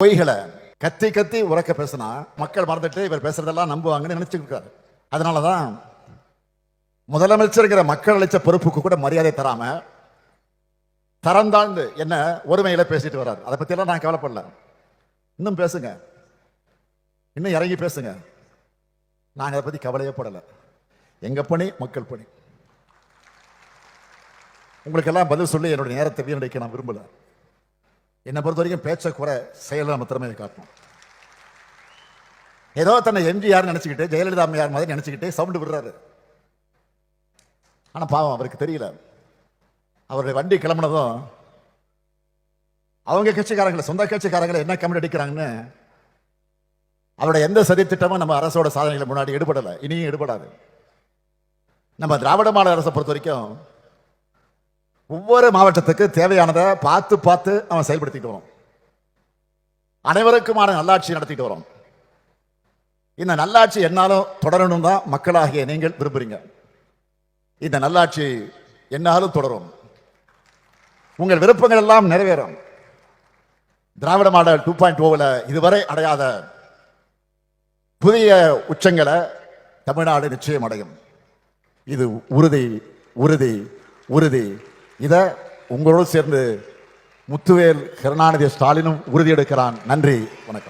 பொய்களை கத்தி கத்தி உறக்க பேசினா மக்கள் மறந்துட்டு இவர் பேசுறதெல்லாம் நம்புவாங்கன்னு நினைச்சுட்டு இருக்காரு அதனாலதான் முதலமைச்சருங்கிற மக்கள் அளிச்ச பொறுப்புக்கு கூட மரியாதை தராம தரந்தாழ்ந்து என்ன ஒருமையில பேசிட்டு வர்றாரு. அதை பத்தி நான் கவலைப்படல. இன்னும் பேசுங்க. இன்னும் இறங்கி பேசுங்க. நான் அதை பத்தி கவலையே படலை. எங்க பணி? மக்கள் பணி. உங்களுக்கெல்லாம் பதில் சொல்லி என்னுடைய நேரத்தை வீணடிக்க நான் விரும்பலை. என்னை பொறுத்த வரைக்கும் பேச்சை குறை செயலில் நம்ம திறமையை காட்டணும். ஏதோ தன்னை எம்ஜிஆர் நினச்சிக்கிட்டு ஜெயலலிதா அம்மையார் மாதிரி நினச்சிக்கிட்டு சவுண்டு விடுறாரு. ஆனால் பாவம் அவருக்கு தெரியல. அவருடைய வண்டி கிளம்புனதும் அவங்க கட்சிக்காரங்களை சொந்த கட்சிக்காரங்களை என்ன கமெண்ட் அடிக்கிறாங்கன்னு அவருடைய எந்த சதி திட்டமும் நம்ம அரசோட சாதனைகளை முன்னாடி ஈடுபடலை இனியும் ஈடுபடாது நம்ம திராவிட மாநில அரசை பொறுத்த வரைக்கும் ஒவ்வொரு மாவட்டத்துக்கு தேவையானதை பார்த்து பார்த்து அவன் செயல்படுத்திட்டு வரும். அனைவருக்குமான நல்லாட்சி நடத்திட்டு வரும். இந்த நல்லாட்சி என்னாலும் தொடரணும் தான் மக்களாகிய நீங்கள் விரும்புறீங்க. இந்த நல்லாட்சி என்னாலும் தொடரும். உங்கள் விருப்பங்கள் எல்லாம் நிறைவேறும். திராவிட மாடல் டூ பாயிண்ட் ஓவில் இதுவரை அடையாத புதிய உச்சங்களை தமிழ்நாடு நிச்சயம் அடையும். இது உறுதி உறுதி உறுதி. இதை உங்களோடு சேர்ந்து முத்துவேல் கருணாநிதி ஸ்டாலினும் உறுதியெடுக்கிறான். நன்றி வணக்கம்.